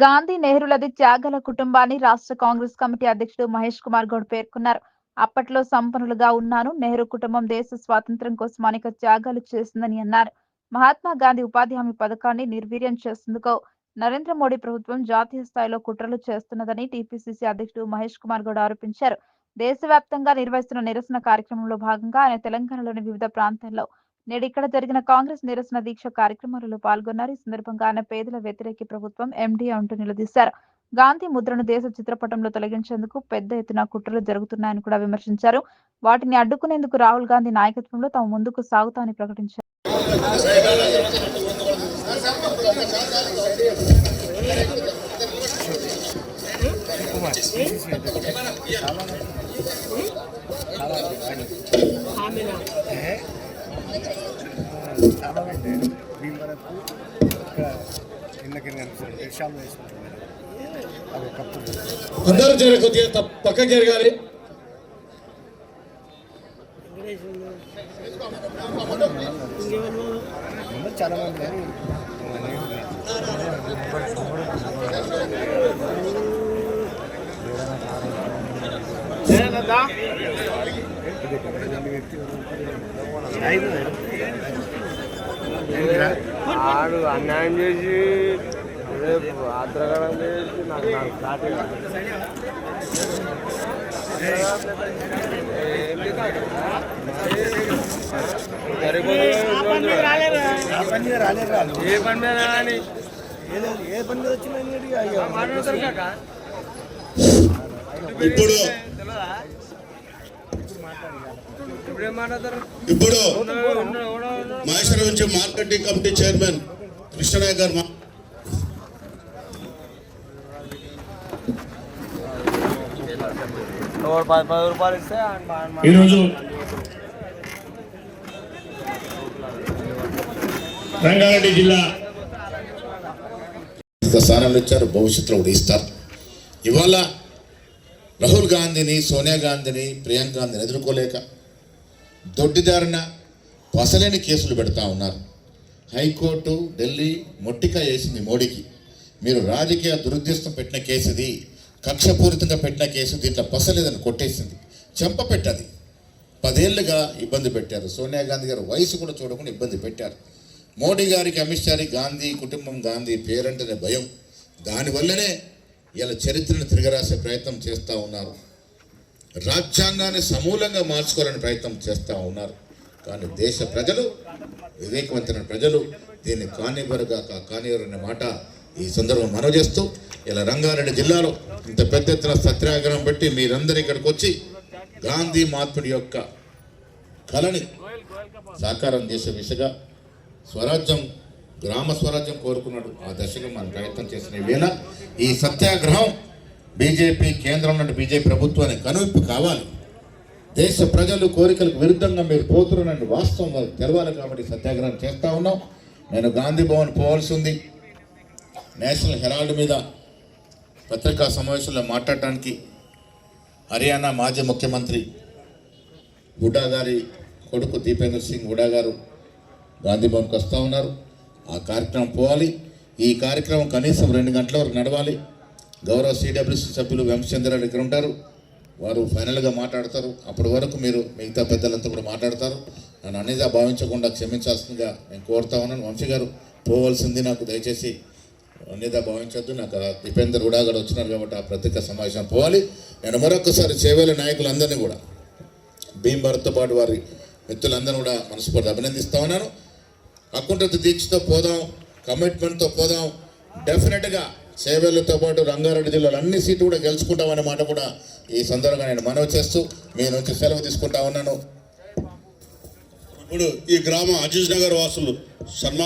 గాంధీ నెహ్రూలది త్యాగల కుటుంబాన్ని రాష్ట్ర కాంగ్రెస్ కమిటీ అధ్యక్షుడు మహేష్ కుమార్ గౌడ్ పేర్కొన్నారు. అప్పట్లో సంపన్నులుగా ఉన్నాను. నెహ్రూ కుటుంబం దేశ స్వాతంత్ర్యం కోసం అనేక త్యాగాలు చేసిందని అన్నారు. మహాత్మా గాంధీ ఉపాధి హామీ పథకాన్ని నిర్వీర్యం చేసేందుకు నరేంద్ర మోడీ ప్రభుత్వం జాతీయ స్థాయిలో కుట్రలు చేస్తున్నదని టీపీసీసీ అధ్యక్షుడు మహేష్ కుమార్ గౌడ్ ఆరోపించారు. దేశవ్యాప్తంగా నిర్వహిస్తున్న నిరసన కార్యక్రమంలో భాగంగా ఆయన తెలంగాణలోని వివిధ ప్రాంతాల్లో నేడు ఇక్కడ జరిగిన కాంగ్రెస్ నిరసన దీక్ష కార్యక్రమాలలో పాల్గొన్నారు. ఈ సందర్భంగా ఆయన పేదల వ్యతిరేకి ప్రభుత్వం ఎండీ అంటూ నిలదీశారు. గాంధీ ముద్రను దేశ చిత్రపటంలో తొలగించేందుకు పెద్ద ఎత్తున కుట్రలు జరుగుతున్నాయని కూడా విమర్శించారు. వాటిని అడ్డుకునేందుకు రాహుల్ గాంధీ నాయకత్వంలో తాము ముందుకు సాగుతామని ప్రకటించారు. చాలా అంటే దీని వరకు ఒక కింద కింద కనిపిస్తుంది రిక్షాలు వేసుకుంటున్నారు అది ఒకప్పుడు అందరూ జరగ కొద్దిగా పక్క జరగాలి. చాలా మంది కానీ ఆడు అన్యాయం చేసి రేపు ఆత్రగడం చేసి నాకు నాకు రాదు ఏ పని మీద కానీ. ఏ పని మీద వచ్చినా అయ్యో. ఇప్పుడు ఇప్పుడు మహేశ్వరం నుంచి మార్కెటింగ్ కమిటీ చైర్మన్ కృష్ణనాయక్ గారు ఈరోజు రంగారెడ్డి జిల్లా స్థానాలు ఇచ్చారు భవిష్యత్తులో కూడా ఇస్తారు. ఇవాళ రాహుల్ గాంధీని సోనియా గాంధీని ప్రియాంక గాంధీని ఎదుర్కోలేక దొడ్డిదారిన పసలేని కేసులు పెడతా ఉన్నారు. హైకోర్టు ఢిల్లీ మొట్టిక వేసింది మోడీకి. మీరు రాజకీయ దురుద్దేశం పెట్టిన కేసు ఇది కక్షపూరితంగా పెట్టిన కేసు దీంట్లో పసలేదని కొట్టేసింది. చెంప పెట్టది. పదేళ్ళుగా ఇబ్బంది పెట్టారు. సోనియా గాంధీ గారు వయసు కూడా చూడకుండా ఇబ్బంది పెట్టారు. మోడీ గారికి అమిత్ షాకి గాంధీ కుటుంబం గాంధీ పేరంటేనే భయం. దానివల్లనే ఇలా చరిత్రను తిరగరాసే ప్రయత్నం చేస్తూ ఉన్నారు. రాజ్యాంగాన్ని సమూలంగా మార్చుకోవాలని ప్రయత్నం చేస్తూ ఉన్నారు. కానీ దేశ ప్రజలు వివేకవంతమైన ప్రజలు దీన్ని కానివ్వరుగా కానివ్వరు అనే మాట ఈ సందర్భం మనవి చేస్తూ ఇలా రంగారెడ్డి జిల్లాలో ఇంత పెద్ద ఎత్తున సత్యాగ్రహం పెట్టి మీరందరూ ఇక్కడికి వచ్చి గాంధీ మహాత్ముడి యొక్క కళని సాకారం చేసే దిశగా స్వరాజ్యం గ్రామ స్వరాజ్యం కోరుకున్నాడు ఆ దశగా మనం ప్రయత్నం చేసిన వేళ ఈ సత్యాగ్రహం బీజేపీ కేంద్రంలో బీజేపీ ప్రభుత్వానికి కనువిప్పు కావాలి. దేశ ప్రజలు కోరికలకు విరుద్ధంగా మీరు పోతున్నటువంటి వాస్తవం వాళ్ళకి తెలవాలి కాబట్టి సత్యాగ్రహం చేస్తూ ఉన్నాం. నేను గాంధీ భవన్ పోవాల్సి ఉంది. నేషనల్ హెరాల్డ్ మీద పత్రికా సమావేశంలో మాట్లాడటానికి హర్యానా మాజీ ముఖ్యమంత్రి హుడా గారి కొడుకు దీపేంద్ర సింగ్ హుడా గారు గాంధీ భవన్కి వస్తూ ఉన్నారు. ఆ కార్యక్రమం పోవాలి. ఈ కార్యక్రమం కనీసం రెండు గంటల వరకు నడవాలి. గౌరవ సిడబ్ల్యూసీ సభ్యులు వెంకచంద్రరావు ఇక్కడ ఉంటారు. వారు ఫైనల్గా మాట్లాడతారు. అప్పటి వరకు మీరు మిగతా పెద్దలంతా కూడా మాట్లాడతారు. నన్ను అనేది భావించకుండా క్షమించాల్సిందిగా నేను కోరుతా ఉన్నాను. వంశీ గారు పోవలసింది నాకు దయచేసి అన్నిదా భావించొద్దు. నాకు దీపేందర్ కూడా అక్కడ వచ్చినారు కాబట్టి ఆ ప్రత్యేక సమావేశం పోవాలి. నేను మరొకసారి చేవేల నాయకులందరినీ కూడా భీంభారత్తో పాటు వారి మిత్రులందరూ కూడా మనస్ఫూర్తి అభినందిస్తా ఉన్నాను. అకుంఠత దీక్షతో పోదాం. కమిట్మెంట్తో పోదాం. డెఫినెట్గా సేవలతో పాటు రంగారెడ్డి జిల్లాలో అన్ని సీట్లు కూడా గెలుచుకుంటామనే మాట కూడా ఈ సందర్భంగా నేను మనవి చేస్తూ మీ నుంచి సెలవు తీసుకుంటా ఉన్నాను. ఇప్పుడు ఈ గ్రామ అజీజ్ నగర్ వాసులు సన్మా